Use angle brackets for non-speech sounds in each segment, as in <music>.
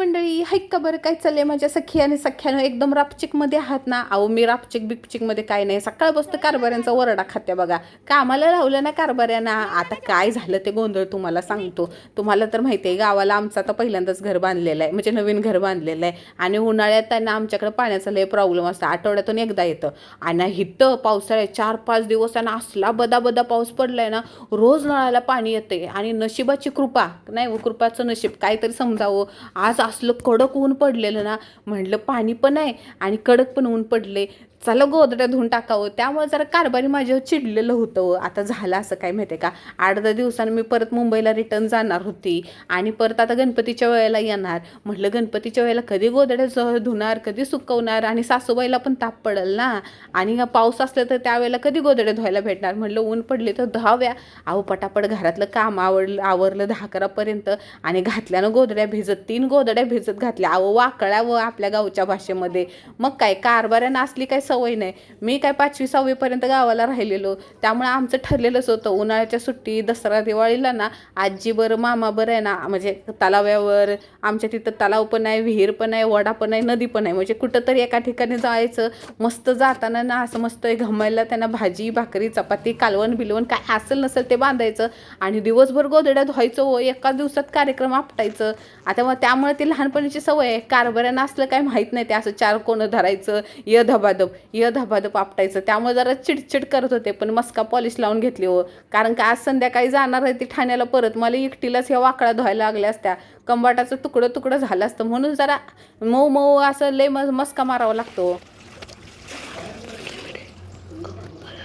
मंडळी हाईक का बरं? काय चाललंय माझ्या सखी आणि सख्यानं? एकदम रापचिकमध्ये आहात ना? अहो मी रापचिक बिपचिकमध्ये काय नाही. सकाळ बसतं कारभाऱ्यांचा वरडा खात्या बघा. कामाला लावलं ना कारभाऱ्यांना? आता काय झालं ते गोंधळ तुम्हाला सांगतो. तुम्हाला तर माहिती आहे गावाला आमचं आता पहिल्यांदाच घर बांधलेलं आहे. म्हणजे नवीन घर बांधलेलं आहे. आणि उन्हाळ्यात त्यांना आमच्याकडे पाण्याचा लय प्रॉब्लेम असतो. आठवड्यातून एकदा येतं. आणि हिथं पावसाळ्यात चार पाच दिवस आणि असला बदा बदा पाऊस पडलाय ना रोज नळाला पाणी येते आणि नशिबाची कृपा नाही हो, कृपाचं नशीब. काहीतरी समजावं. आज असलं कडक ऊन पडलेलं ना म्हणलं पाणी पण आहे आणि कडक पण ऊन पडले. चला गोदड्या धुवून टाकावं. त्यामुळे जरा कारभारी माझ्यावर चिडलेलं होतं हो. आता झालं असं काय माहिती आहे का? आठ दहा दिवसांनी मी परत मुंबईला रिटर्न जाणार होती. आणि परत आता गणपतीच्या वेळेला येणार. म्हटलं गणपतीच्या वेळेला कधी गोदड्या ज- धुणार कधी सुकवणार? आणि सासूबाईला पण ताप पडेल ना? आणि पाऊस असलं तर त्यावेळेला कधी गोदड्या धुवायला भेटणार? म्हटलं ऊन पडले तर धाव्या अहो पटापट घरातलं काम आवडलं आवरलं दहा अकरापर्यंत आणि घातल्यानं गोदड्या भिजत तीन गोदड्या भिजत घातल्या. अहो वाकळ्या व आपल्या गावच्या भाषेमध्ये. मग काय कारभाऱ्यानं असली काय सवय नाही. मी काय पाचवी सहावीपर्यंत गावाला राहिलेलो. त्यामुळे आमचं ठरलेलंच होतं. उन्हाळ्याच्या सुट्टी दसरा दिवाळीला ना आजी बरं मामा बरं आहे ना म्हणजे तलाव्यावर आमच्या तिथं तलाव पण आहे विहीर पण आहे वडा पण आहे नदी पण आहे. म्हणजे कुठंतरी एका ठिकाणी जायचं मस्त जाताना ना असं मस्त घमायला त्यांना भाजी भाकरी चपाती कालवण बिलवण काय असेल नसेल ते बांधायचं. आणि दिवसभर गोदड्या धुवायचं हो एका दिवसात कार्यक्रम आपटायचं. आता मग त्यामुळे ती लहानपणीची सवय आहे. कारभाऱ्यानं असलं काय माहीत नाही ते असं चार कोणं धरायचं य धबाधब. य धबाधब आपटायचं त्यामुळे जरा चिडचिड करत होते पण मस्का पॉलिश लावून घेतली हो. कारण का आज संध्याकाळी जाणार आहे ती ठाण्याला परत. मला एकटीलाच ह्या वाकळा धुवायला लागल्या असत्या. कंबाटाचं तुकडं तुकडं झालं असतं. म्हणून जरा मऊ मऊ असं लय मस्का मारावा लागतो.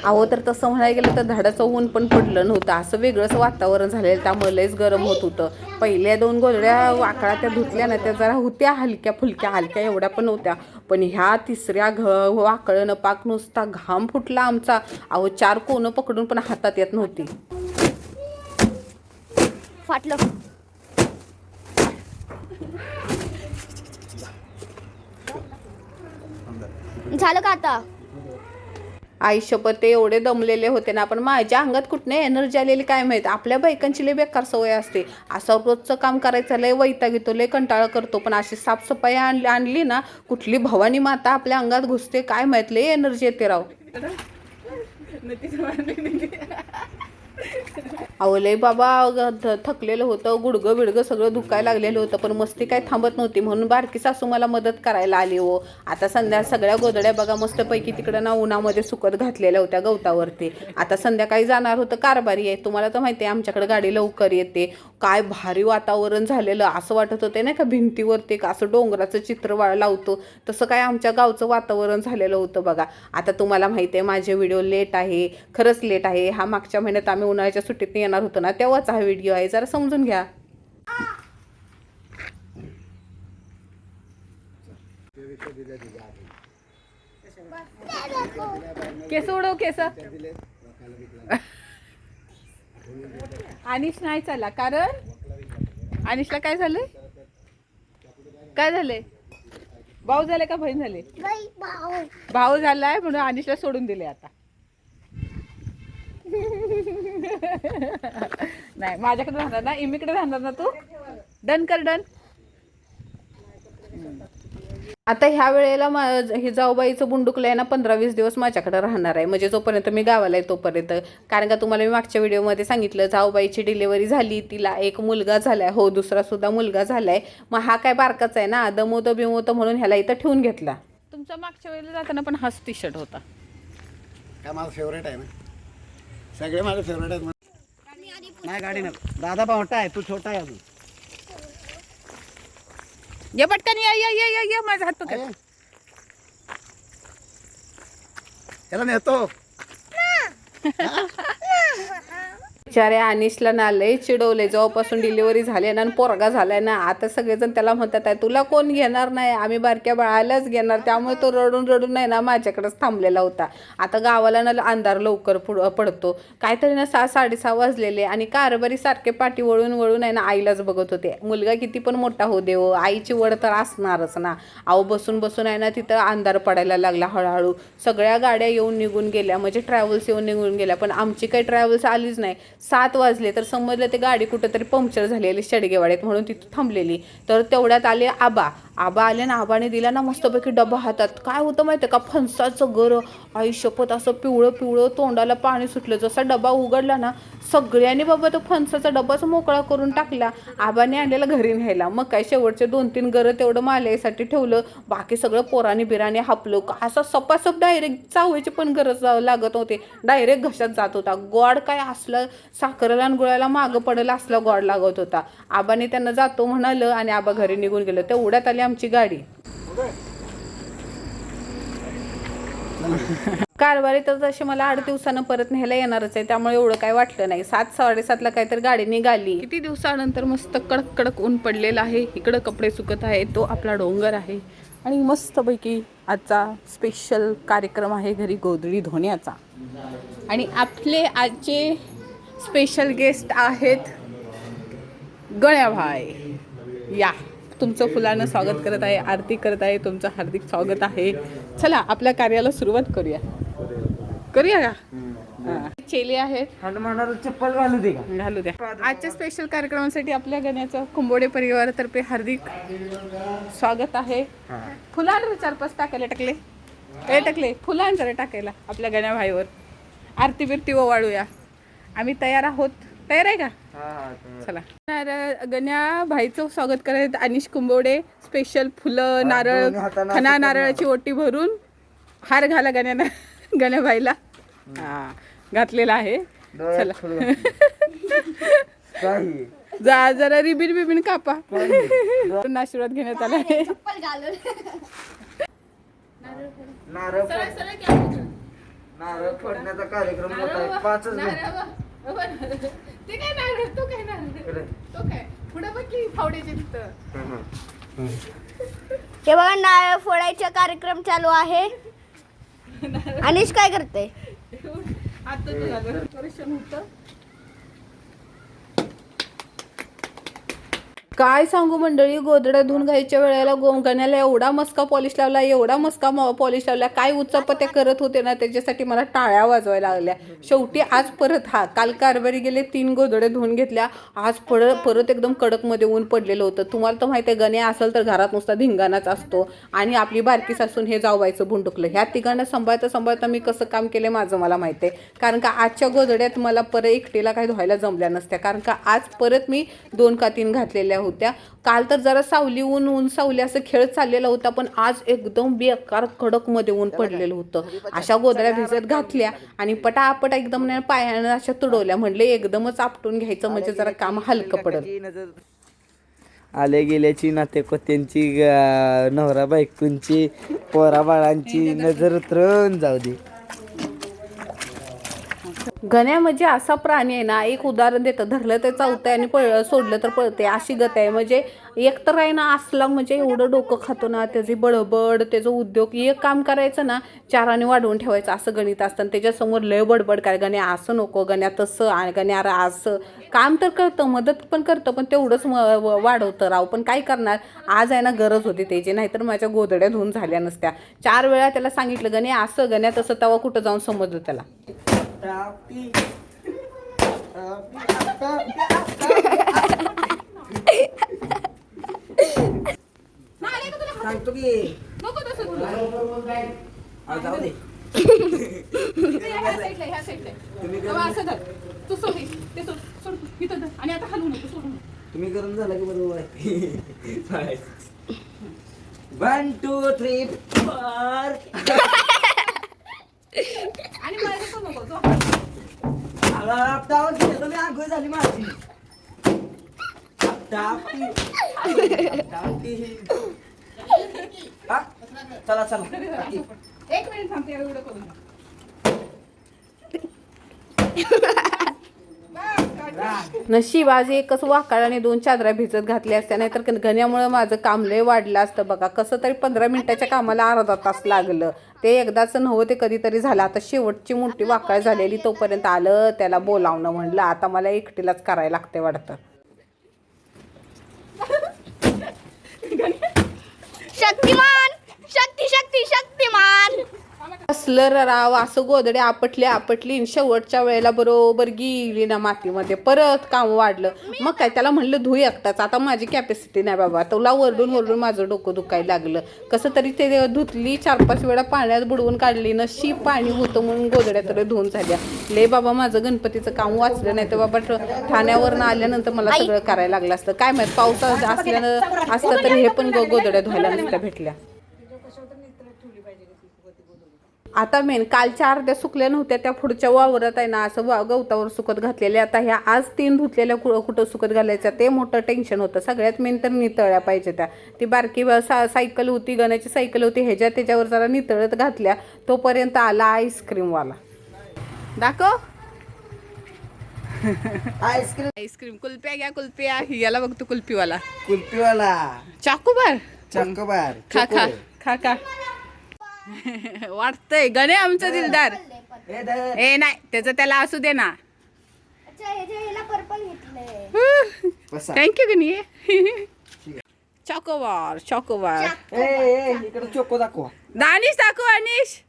अहो तर तसं म्हणायला गेलं तर धडाचं ऊन पण पडलं नव्हतं. असं वेगळंच वातावरण झालेलं. त्यामुळे लयच गरम होत होतं. पहिल्या दोन गोदड्या वाकडा त्या धुतल्या ना त्या जरा होत्या हलक्या फुलक्या हलक्या एवढ्या पण नव्हत्या. पण ह्या तिसऱ्या घ वाकळं पाक नुसता घाम फुटला आमचा. अहो चार कोणं पकडून पण हातात येत नव्हती. फाटलं. झालं का आता? आयुष्यभर ते एवढे दमलेले होते ना पण माझ्या अंगात कुठने एनर्जी आलेली काय माहीत? आपल्या बायकांची लय बेकार सवय असते. असं रोजचं काम करायचं लय वैताग येतो लय कंटाळा करतो पण अशी साफसफाई आणली आणली ना कुठली भवानी माता आपल्या अंगात घुसते काय माहीत लय एनर्जी येते राव. <laughs> अहो बाबा ग- थकलेलं होतं गुडगं बिडगं सगळं दुखायला लागलेलं होतं पण मस्ती काय थांबत नव्हती. म्हणून बारकी सासू मला मदत करायला आली हो. आता संध्या सगळ्या गोदड्या बघा मस्तपैकी तिकडं ना उन्हामध्ये सुकत घातलेल्या होत्या गवतावरती. आता संध्याकाळी जाणार होतं कारभारी आहे. तुम्हाला तर माहिती आहे आमच्याकडे गाडी लवकर येते. काय भारी वातावरण झालेलं. असं वाटत होते नाही का भिंतीवरती का असं डोंगराचं चित्र वा लावतो. तसं काय आमच्या गावचं वातावरण झालेलं होतं बघा. आता तुम्हाला माहिती आहे माझे व्हिडिओ लेट आहे. खरंच लेट आहे. हा मागच्या महिन्यात आम्ही उन्हाळ्याच्या सुट्टीत येणार होतो ना तेव्हाच हा व्हिडिओ आहे. जरा समजून घ्या. केस उडव केस. अनिश नाही चला कारण? अनिशला काय झालंय? काय झालंय? भाऊ झाले का बहीण झाले? भाऊ. झालाय म्हणून अनिशला सोडून दिले आता. <laughs> नाही माझ्याकडे राहणार ना इमीकडे राहणार ना तू? डन कर डन. आता ह्या वेळेला मा हे जाऊबाईचं बुंडुकलं आहे ना पंधरा वीस दिवस माझ्याकडे राहणार आहे. म्हणजे जोपर्यंत मी गावाला आहे तोपर्यंत. कारण का तुम्हाला मी मागच्या व्हिडिओमध्ये सांगितलं जाऊबाईची डिलिव्हरी झाली तिला एक मुलगा झालाय. हो दुसरा सुद्धा मुलगा झालाय. मग हा काय बारकाच आहे ना दमवतं बिमवतं म्हणून ह्याला इथं ठेवून घेतला. तुमचा मागच्या वेळेला जाताना पण हाच टी शर्ट होता. काय माझं फेवरेट आहे ना. सगळे माझे फेवरेट आहेत नाही गाडी ना दादा मोठा आहे तू छोटा आहे अजून. ये पटकन या या या या या माझा हात पकड? त्याला नेतो. <laughs> बिचारे अनिशला ना लय चिडवले जेव्हापासून डिलिव्हरी झाली ना आणि पोरगा झालाय ना आता सगळेजण त्याला म्हणतात आहे तुला कोण घेणार नाही? आम्ही बारक्या बाळालाच घेणार. त्यामुळे तो रडून रडून नाही ना माझ्याकडेच थांबलेला होता. आता गावाला ना अंधार लवकर पुढ पडतो. काहीतरी ना सहा साडेसहा वाजलेले आणि कारभारी सारखे पाठी वळून वळून आहे ना आईलाच बघत होते. मुलगा किती पण मोठा हो देव आईची वड तर असणारच ना. अहो बसून बसून आहे ना तिथं अंधार पडायला लागला हळूहळू. सगळ्या गाड्या येऊन निघून गेल्या म्हणजे ट्रॅव्हल्स येऊन निघून गेल्या पण आमची काही ट्रॅव्हल्स आलीच नाही. सात वाजले तर समजलं ते गाडी कुठंतरी पंक्चर झालेली शेडगेवाडीत म्हणून तिथं थांबलेली. तर तेवढ्यात आले आबा. आबा आले ना आबाने दिला ना मस्तपैकी डबा हातात. काय होतं माहिती का? फणसाचं गर आई शपथ असं पिवळं पिवळं तोंडाला पाणी सुटलं. जसा डबा उघडला ना सगळ्यांनी बाबा तो फणसाचा डबाच मोकळा करून टाकला. आबाने आणलेला घरी न्यायला. मग काय शेवटचे दोन तीन गरं तेवढं माल्यासाठी ठेवलं. बाकी सगळं पोराने बिराने हापलं. का असं सपासप डायरेक्ट चावायची पण गरज लागत होते डायरेक्ट घशात जात होता. गॉड काय असलं साखरेला आणि गुळाला मागं पडलं असला गॉड लागत होता. आबाने त्यांना जातो म्हणालं आणि आबा घरी निघून गेलं. तेवढ्यात आले आमची गाडी. कारवारी तर तशी मला आठ दिवसानं परत न्यायला येणारच आहे त्यामुळे एवढं काय वाटलं नाही. सात साडेसातला काहीतरी गाडी निघाली. किती दिवसानंतर मस्त कडक कडक ऊन पडलेलं आहे. इकडं कपडे सुकत आहे तो आपला डोंगर आहे. आणि मस्तपैकी आजचा स्पेशल कार्यक्रम आहे घरी गोधडी धोण्याचा. आणि आपले आजचे स्पेशल गेस्ट आहेत गळ्याभाय या. तुमचं फुलानं स्वागत करत आहे आरती करत आहे तुमचं हार्दिक स्वागत आहे. चला आपल्या कार्याला सुरुवात करूया. करूया का? हा. चेले आहेत. चप्पल घालू दे का? घालू द्या. आजच्या स्पेशल कार्यक्रमासाठी आपल्या गण्याचं कुंबोडे परिवारातर्फे हार्दिक स्वागत आहे. फुलांवर चार पाच टाकायला टाकले. ए टाकले. फुलां जरा टाकायला आपल्या गण्या भाईवर. आरती बिरती ओवाळूया. आम्ही तयार आहोत. तयार आहे का? चला. नारळ गण्या भाईचं स्वागत करायचं अनिश कुंबोडे स्पेशल फुलं नारळ खना नारळाची ओटी भरून हार घाला गण्यानं गण्या भाईला. हा घातलेला आहे. चला. <laughs> जा जरा रिबिन बिबिन कापा. आशीर्वाद घेण्यात आला आहे. <laughs> नारळ नारळ फोडण्याचा कार्यक्रम पाचच मिनिट. ते काय नारळ तो काय नारळ तो काय? पुढे बघ की फावड्याचे तिथं. हे बघा नारळ फोडायचा कार्यक्रम चालू आहे. अनिश काय करते आता झालं. होतं. काय सांगू मंडळी गोदड्या धुवून घ्यायच्या वेळेला गोंगण्याला एवढा मस्का पॉलिश लावला एवढा मस्का पॉलिश लावला. काय उच्चपत्या करत होते ना त्याच्यासाठी मला टाळ्या वाजवायला लागल्या. शेवटी आज परत हा काल कारभारी गेले तीन गोदडे धुवून घेतल्या. आज परत परत एकदम कडकमध्ये ऊन पडलेलं होतं. तुम्हाला तर माहिती आहे गणे असेल तर घरात नुसता धिंगाणाच असतो. आणि आपली बारकी सासून हे जावायचं भुंडुकलं. ह्या तिघांना सांभाळता सांभाळता मी कसं काम केलं माझं मला माहिती आहे. कारण का आजच्या गोदड्यात मला परत एकटीला काही धुवायला जमल्या नसत्या. कारण का आज परत मी दोन का तीन घातलेल्या होत्या. काल तर जरा सावली ऊन ऊन सावली असं खेळ चाललेला होता पण आज एकदम बेकार कडकमध्ये ऊन पडलेलं होतं. अशा गोदड्या भिजत घातल्या आणि पटापट एकदम पायानं अशा तुडवल्या. म्हणले एकदमच आपटून घ्यायचं म्हणजे जरा काम हलकं पडल. आले गेल्याची नातेकोत्यांची ग- नवरा बायकोंची पोरा बाळांची <laughs> नजर उतरून जाऊ दे. गण्या म्हणजे असा प्राणी आहे ना एक उदाहरण देतं. धरलं तर चावतंय आणि पळ सोडलं तर पळते अशी गत आहे. म्हणजे एक तर आहे ना असला म्हणजे एवढं डोकं खातो ना त्याची बडबड त्याचं उद्योग एक काम करायचं ना चाराने वाढवून ठेवायचं असं गणित असतं आणि त्याच्यासमोर लय बडबड काय गण्या असं नको गण्या तसं आणि गण्या अरे असं. काम तर करतं मदत पण करतं पण तेवढंच म- वाढवतं राव. पण काय करणार? आज आहे ना गरज होती त्याची. नाहीतर माझ्या गोधड्या धुवून झाल्या नसत्या. चार वेळा त्याला सांगितलं गण्या असं गण्या तसं तेव्हा कुठं जाऊन समजलं त्याला. सांगतो की नको तसं आ, जाऊ दे ह्या साईडला ह्या साईडला तेव्हा असं धर तू सोड ते सोड सोड इथं धर आणि आता हलवू नको सोडू तुम्ही गरम झालं की बरोबर आहे वन टू थ्री फोर आणि माझं पण नको जो. तुम्ही आंघोळ झाली माझी. हा? चला चला एक मिनिट थांबते एवढं करून नशीब आज एकच वाकाळ आणि दोन चादरा भिजत घातल्या असत्या. नाहीतर घण्यामुळं माझं काम लय वाढलं असतं बघा. कसं तरी पंधरा मिनिटाच्या कामाला अर्धा तास लागलं. ते एकदाच नव्हतं ते कधीतरी झालं. आता शेवटची मोठी वाकाळ झालेली तोपर्यंत आलं त्याला बोलावणं म्हणलं. आता मला एकटीलाच करायला लागते वाटतं. शक्तिमान! शक्ती शक्ती शक्तिमान! कसलं र राव असं गोदडे आपटली आपटली शेवटच्या वेळेला बरोबर गेली ना मातीमध्ये. परत काम वाढलं. मग काय त्याला म्हणलं धुई एकटाच. आता माझी कॅपॅसिटी नाही बाबा. तुला वरडून वरडून माझं डोकं दुखायला लागलं. कसं तरी ते धुतली चार पाच वेळा पाण्यात बुडवून काढली नशी पाणी होतं म्हणून गोदड्या तरी धुवून झाल्या. ले बाबा माझं गणपतीचं काम वाचलं नाही तर बाबा ठाण्यावरनं आल्यानंतर मला सगळं करायला लागलं असतं. काय माहीत पाऊस असल्यानं असतं तर हे पण गोदड्या धुवायला नसत्या भेटल्या. आता मेन कालच्या अर्ध्या सुकल्या नव्हत्या त्या पुढच्या वावरात आहे ना असं वा- गवतावर सुकत घातलेल्या. आता ह्या आज तीन धुतलेल्या कु- कुठं सुकत घालायच्या ते मोठं टेन्शन होतं. सगळ्यात मेन तर नितळल्या पाहिजे त्या. ती बारकी सा सायकल होती गण्याची सायकल होती ह्याच्या त्याच्यावर जरा नितळत घातल्या. तोपर्यंत आला आईस्क्रीमवाला दाखव. आईस्क्रीम आईस्क्रीम कुल्प्या घ्या कुल्प्या याला बघतो कुल्फीवाला. कुल्फीवाला. चाकूबार चक्कोबार खा खा. खा खा. <laughs> वाटतंय. गणे आमचा दिलदार. ए धर. ए नाही त्याचं त्याला असू दे ना. बसा. थँक्यू गणी. Chocobar chocobar. ए ए इकडे चोको दाखवा. दानिश दाखव अनिश.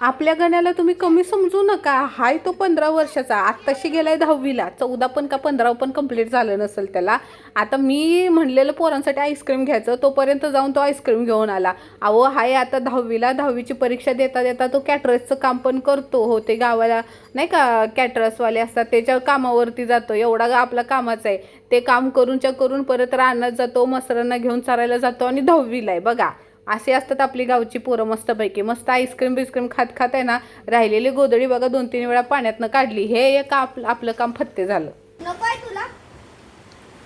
आपल्या गण्याला तुम्ही कमी समजू नका. हाय तो पंधरा वर्षाचा. आत्ताशी गेलाय दहावीला. चौदा पण का पंधरा पण कंप्लीट झालं नसेल त्याला. आता मी म्हणलेलं पोरांसाठी आईस्क्रीम घ्यायचं. तोपर्यंत जाऊन तो आईस्क्रीम घेऊन आला. अहो हाय आता दहावीला. दहावीची परीक्षा देता देता तो कॅटरसचं काम पण करतो. हो ते गावाला नाही का कॅटरसवाले असतात. त्याच्या कामावरती जातो. एवढा गा आपला कामाचा आहे. ते काम करूनच्या करून परत रानात जातो मसरांना घेऊन चारायला जातो आणि दहावीला आहे. बघा. असे असतात आपली गावची पोरं मस्तपैकी. मस्त आईस्क्रीम बिस्क्रीम खात खात आहे ना राहिलेली गोदडी बघा दोन तीन वेळा पाण्यातनं काढली. हे एक आपलं आपलं काम फत्ते झालं. नको आहे तुला.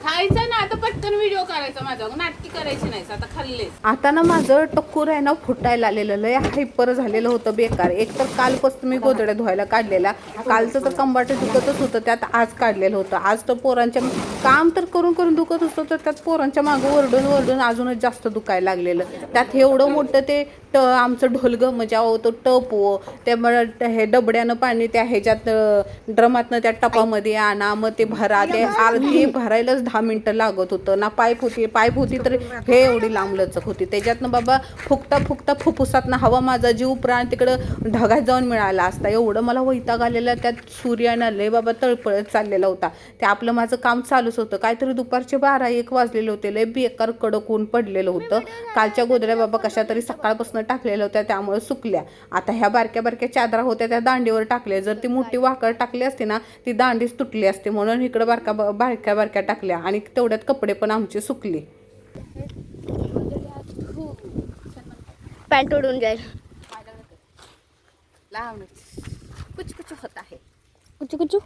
खायचं ना आता पटकन व्हिडिओ करायचा माझा नाटकी करायची नाही आता खाल्ले आता ना माझं टक्कूर आहे ना फुटायला आलेलं. लय हायपर झालेलं होतं बेकार. एक तर कालपासून मी गोदड्या धुवायला काढलेला कालचं तर कंबाट दुखतच होतं त्यात आज काढलेलं होतं. आज तर पोरांच्या काम तर करून करून दुखत होतं तर त्यात पोरांच्या मागं ओरडून ओरडून अजूनच जास्त दुखायला लागलेलं. त्यात एवढं मोठं ते ट आमचं ढोलगं म्हणजे अहो तो टप हो त्यामुळे हे डबड्यानं पाणी त्या ह्याच्यात ड्रमातनं त्या टपामध्ये आणा मग ते भरा. ते अर्धी भरायलाच दहा मिनटं लागत होतं. ना पाईप होती पाईप होती तर हे एवढी लांब लचक होती. त्याच्यातनं बाबा फुकता फुकता फुफ्फुसातनं हवा माझा जीव प्राण तिकडं ढगात जाऊन मिळाला असता. एवढं मला वैताग आलेला त्यात सूर्यानं लय बाबा तळपळत चाललेला होता. ते आपलं माझं काम चालूच होतं. काहीतरी दुपारचे बारा एक वाजलेले होते. लय बेकार कडक ऊन पडलेलं होतं. कालच्या गोदड्या बाबा कशा तरी सकाळपासून टाकलेल्या होत्या त्यामुळे सुकल्या. आता ह्या बारक्या बारक्या चादरा होत्या त्या दांडीवर टाकल्या. जर ती मोठी वाकड टाकली असती ना ती दांडीच तुटली असते. म्हणून इकडं बारका बारक्या बारक्या टाकल्या. आणि तेवढ्यात कपडे पण आमचे सुकले. पॅन्ट उडून जाईल. कुछ कुछ होत आहे. कुचू कुचू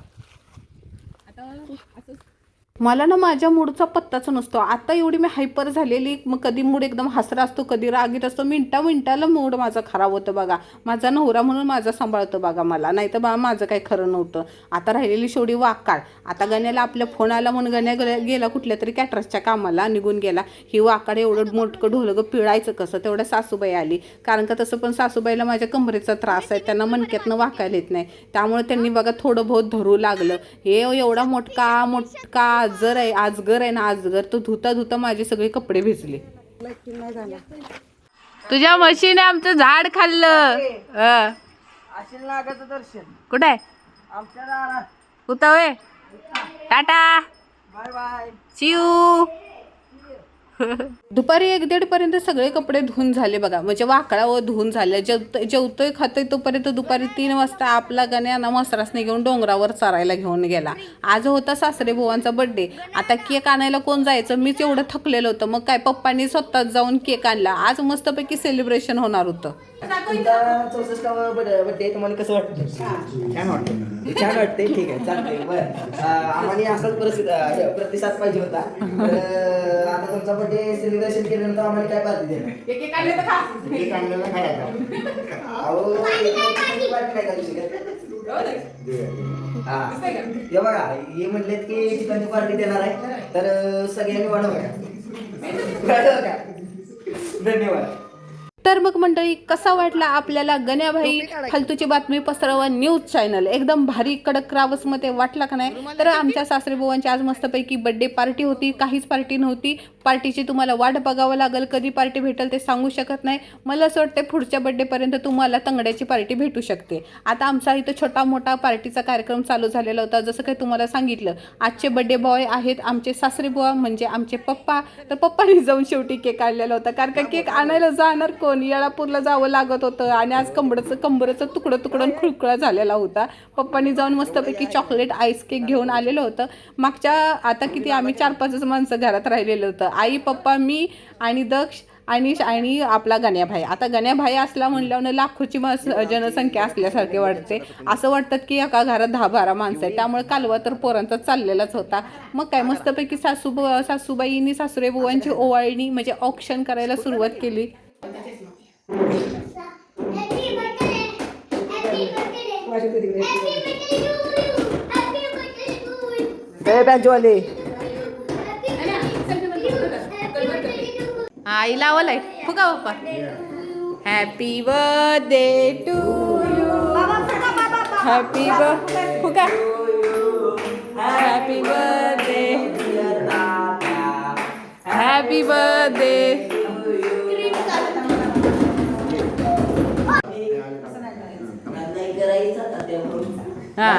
मला ना माझ्या मूडचा पत्ताच नसतो. आता एवढी मी हायपर झालेली मग कधी मूड एकदम हसरा असतो कधी रागीत असतो मिनटा मिनटाला मूड माझा खराब होतं बघा. माझा नवरा म्हणून माझा सांभाळतो बघा मला. नाही तर बा माझं काही खरं नव्हतं. आता राहिलेली शेवटी वाकाळ. आता गण्याला आपल्या फोन आला म्हणून गण्या गेला- गेला कुठल्या तरी कॅटरसच्या कामाला निघून गेला. ही वाकाड एवढं मोठकं ढोलगं पिळायचं कसं? तेवढ्या सासूबाई आली. कारण का तसं पण सासूबाईला माझ्या कमरेचा त्रास आहे. त्यांना मणक्यातनं वाकायला येत नाही. त्यामुळे त्यांनी बघा थोडं बहुत धरू लागलं. हे एवढा मोठका मोठका आजर आहे आजगर आहे ना आजगर तो धुता धुता माझे सगळे कपडे भिजले. तुझ्या म्हशीने आमचं झाड खाल्लं. अं. असेल नागाचं दर्शन. कुठे? आहे आमच्या टाटा. Bye bye. चिऊ <laughs> दुपारी एक दीड पर्यंत सगळे कपडे धुवून झाले बघा. म्हणजे वाकडावर धुवून झाले. जेवतोय जेवतोय खातोय तोपर्यंत दुपारी तीन वाजता आपला गण्याना मसरासने घेऊन डोंगरावर चरायला घेऊन गेला. आज होता सासरे भुवांचा बर्थडे आता केक आणायला कोण जायचं? मीच एवढं थकलेलं होतं. मग काय पप्पांनी स्वतःच जाऊन केक आणला. आज मस्तपैकी सेलिब्रेशन होणार होतं. चौसष्टावा बड्डे तुम्हाला कसं वाटतं छान. वाटतं छान वाटते ठीक आहे चालतंय बरं. आम्हाला असाच परिस्थिती अं, प्रतिसाद पाहिजे होता. आता तुमचा बड्डे सेलिब्रेशन केल्यानंतर आम्हाला काय एक आणलेलं शकत. हा. बघा हे म्हणलेत की चिकनची पार्टी देणार आहे. तर सगळ्यांनी वाढवा का? धन्यवाद. तर मग मंडळी कसा वाटला आपल्याला गण्याभाई फालतूची बातमी पसरवा न्यूज चॅनल? एकदम भारी कडक रावसमध्ये वाटला का नाही? तर आमच्या सासरे बुवांची आज मस्तपैकी बर्थडे पार्टी होती काहीच पार्टी नव्हती. पार्टीची तुम्हाला वाट बघावं लागेल कधी पार्टी भेटेल ते सांगू शकत नाही. मला असं वाटतं पुढच्या बड्डेपर्यंत तुम्हाला तंगड्याची पार्टी भेटू शकते. आता आमचा इथं छोटा मोठा पार्टीचा कार्यक्रम चालू झालेला होता. जसं काही तुम्हाला सांगितलं आजचे बड्डे बॉय आहेत आमचे सासरे बुवा म्हणजे आमचे पप्पा. तर पप्पानी जाऊन शेवटी केक आणलेला होता. कारण का केक आणायला जाणार कोण? येळापूरला जावं लागत होतं आणि आज कंबडचं कंबरचं तुकडं तुकडं खुळखुळा झालेला होता. पप्पानी जाऊन मस्तपैकी चॉकलेट आईस केक घेऊन आलेलं होतं. मागच्या आता किती आम्ही चार पाचच माणसं घरात राहिलेलं होतं. आई पप्पा मी आणि दक्ष आणि आणि आपला गण्याभाई. आता गण्याभाई असला म्हणल्यावर लाखोची मास जनसंख्या असल्यासारखे वाटते. असं वाटतं की एका घरात दहा बारा माणसं आहे त्यामुळे कालवा तर पोरांचा चाललेलाच होता. मग काय मस्तपैकी सासू सासूबाईंनी सासरे बुवांची ओवाळणी म्हणजे ऑप्शन करायला सुरुवात केली. आई लावलाय. फुगा Bappa happy birthday to you happy बर फुगा हॅपी बर्थडे हॅपी बर्थडे. हा.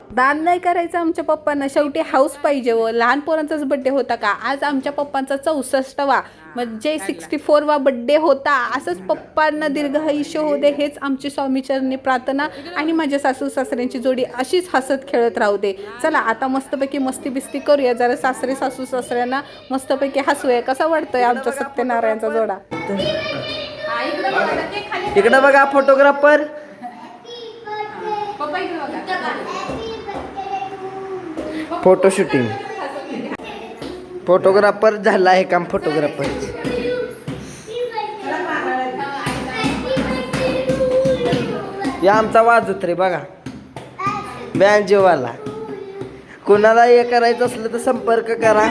<laughs> दान नाही करायचं आमच्या पप्पांना. शेवटी हाऊस पाहिजे व लहान पोरांचाच बड्डे होता का? आज आमच्या पप्पांचा चौसष्टवा. म्हणजे सिक्स्टी फोरवा बड्डे होता असंच पप्पांना दीर्घ आयुष्य होऊ दे हेच आमची स्वामीचरणी प्रार्थना आणि माझ्या सासू सासऱ्यांची जोडी अशीच हसत खेळत राहू दे. चला आता मस्तपैकी मस्ती बिस्ती करूया. जरा सासरे सासू सासऱ्यांना मस्तपैकी हसूया कसा वाटतोय आमचा सत्यनारायणचा जोडा? इकडं बघा फोटोग्राफर फोटो शूटिंग. फोटोग्राफर झाला आहे काम फोटोग्राफर. या आमचा वाजत रे बघा. बँजोवाला कुणाला हे करायचं असलं तर संपर्क करा.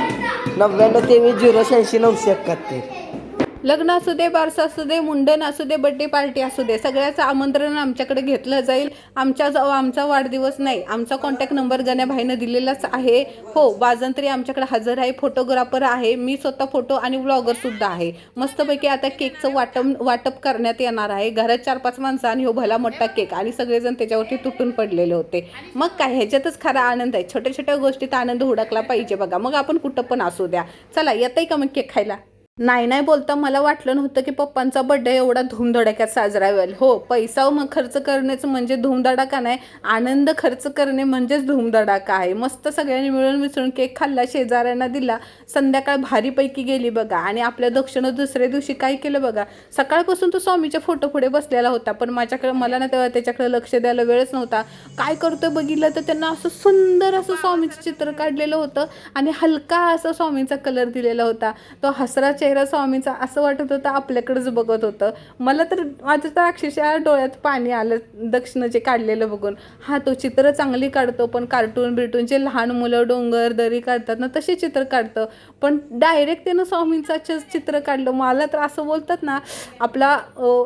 नव्याण्णव तेवीस झिरो शहाऐंशी नऊशे एकाहत्तर. लग्न असू दे बारसं असू दे मुंडन असू दे बड्डे पार्टी असू दे सगळ्याचं आमंत्रण आमच्याकडे घेतलं जाईल. आमच्या आमचा वाढदिवस नाही आमचा कॉन्टॅक्ट नंबर गण्याभाईनं दिलेलाच आहे. हो वाजंत्री आमच्याकडे हजर आहे फोटोग्राफर आहे मी स्वतः फोटो आणि व्लॉगरसुद्धा आहे. मस्तपैकी आता केकचं वाटप वाटप करण्यात येणार आहे. घरात चार पाच माणसं आणि हो भला मोठा केक. आणि सगळेजण त्याच्यावरती तुटून पडलेले होते. मग काय ह्याच्यातच खरा आनंद आहे. छोट्या छोट्या गोष्टीत आनंद हुडकला पाहिजे बघा. मग आपण कुठं पण असू द्या. चला येतंय का मग केक खायला? नाही नाही बोलता मला वाटलं नव्हतं की पप्पांचा बड्डे एवढा धूमधडाक्यात साजरा होईल. हो पैसा मग खर्च करण्याचं म्हणजे धूमधडाका नाही आनंद खर्च करणे म्हणजेच धूमधडाका आहे. मस्त सगळ्यांनी मिळून मिसळून केक खाल्ला शेजाऱ्यांना दिला संध्याकाळ भारीपैकी गेली बघा. आणि आपल्या दक्षिण दुसऱ्या दिवशी काय केलं बघा? सकाळपासून तो स्वामीच्या फोटो पुढे बसलेला होता पण माझ्याकडे मला ना तेव्हा त्याच्याकडे लक्ष द्यायला वेळच नव्हता. काय करतोय बघितलं तर त्यांना असं सुंदर असं स्वामीचं चित्र काढलेलं होतं आणि हलका असं स्वामींचा कलर दिलेला होता. तो हसराच्या चेहरा स्वामीचा असं वाटत होतं आपल्याकडेच बघत होतं. मला तर माझं तर अक्षरशः डोळ्यात पाणी आलं दक्षिण जे काढलेलं बघून. हा तो चित्र चांगली काढतो पण कार्टून बिर्टून जे लहान मुलं डोंगर दरी काढतात ना तसे चित्र काढतं. पण डायरेक्ट त्यानं स्वामींचा चित्र काढलं. मला तर असं बोलतात ना आपला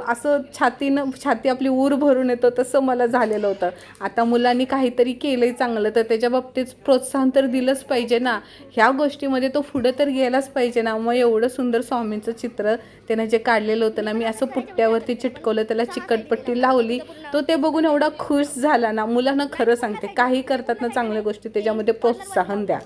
असं छातीनं छाती आपली ऊर भरून येतो तसं मला झालेलं होतं. आता मुलांनी काहीतरी केलंय चांगलं तर त्याच्या बाबतीत प्रोत्साहन तर दिलंच पाहिजे ना. ह्या गोष्टीमध्ये तो पुढं तर गेलाच पाहिजे ना. मग एवढं सुंदर सुंदर स्वामींचं चित्र त्यानं जे काढलेलं होतं ना मी असं पुट्ट्यावरती चिटकवलं त्याला चिकटपट्टी लावली. तो ते बघून एवढा खुश झाला ना मुलांना खरं सांगते काही करतात ना चांगल्या गोष्टी त्याच्यामध्ये प्रोत्साहन द्या.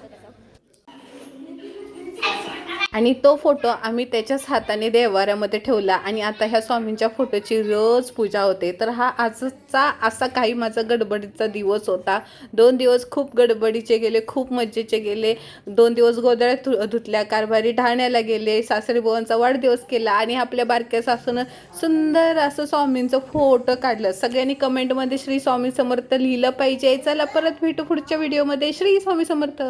आणि तो फोटो आम्ही त्याच्याच हाताने देवाऱ्यामध्ये ठेवला आणि आता ह्या स्वामींच्या फोटोची रोज पूजा होते. तर हा आजचा असा काही माझा गडबडीचा दिवस होता. दोन दिवस खूप गडबडीचे गेले खूप मज्जेचे गेले. दोन दिवस गोदळ्या धु धुतल्या कारभारी ढाण्याला गेले सासरी बोवांचा वाढदिवस केला आणि आपल्या बारक्या सासूनं सुंदर असं स्वामींचं फोटो काढलं. सगळ्यांनी कमेंटमध्ये श्री स्वामी समर्थ लिहिलं पाहिजे. चला परत भेटू पुढच्या व्हिडिओमध्ये श्री स्वामी समर्थ.